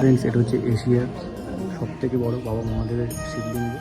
এটা হচ্ছে এশিয়ার সব থেকে বড় বাবা মহাদেবের শিবলিঙ্গ।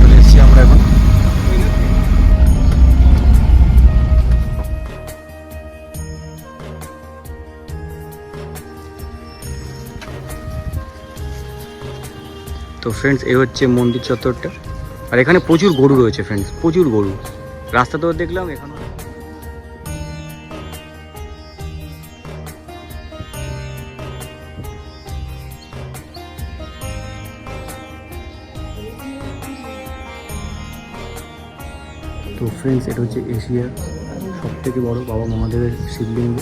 চলে এসেছি আমরা এখন তো ফ্রেন্ডস এই হচ্ছে মন্দির চত্বরটা। আর এখানে প্রচুর গরু রয়েছে ফ্রেন্ডস প্রচুর গরু। রাস্তাতেও দেখলাম, এখানে তো ফ্রেন্ডস এটা হচ্ছে এশিয়ার সবথেকে বড় বাবা মহাদেবের শিবলিঙ্গ।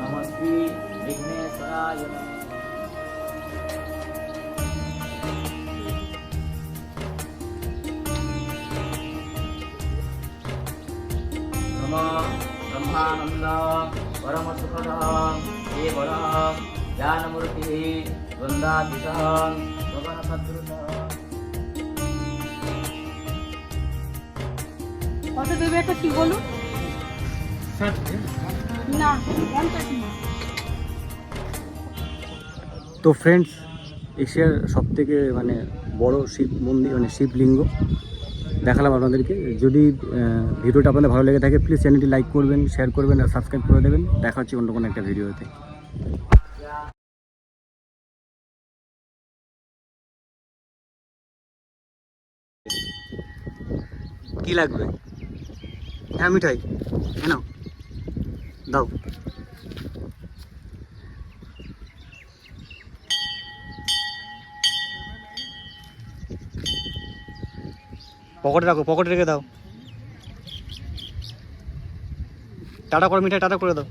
नमस्ते विघ्नेश्वराय नमः नमः ब्रह्मानन्द परमसुखदः केवलः ज्ञानमूर्तिः वृन्दातीतः गगनसदृशः কত দেবে একটা কি বলুন? না পঞ্চাশ না। তো ফ্রেন্ডস এশিয়ার সব থেকে মানে বড় শিব মন্দির মানে শিবলিঙ্গ দেখালাম আপনাদেরকে। যদি ভিডিওটা আপনাদের ভালো লেগে থাকে প্লিজ চ্যানেলটি লাইক করবেন শেয়ার করবেন আর সাবস্ক্রাইব করে দেবেন। দেখা হচ্ছে অন্য কোনো একটা ভিডিওতে। কি লাগবে? হ্যাঁ মিঠাই। কেন দাও। পকেটে রাখো, পকেটে রেখে দাও। টাটা করে, মিঠাই, টাটা করে দাও।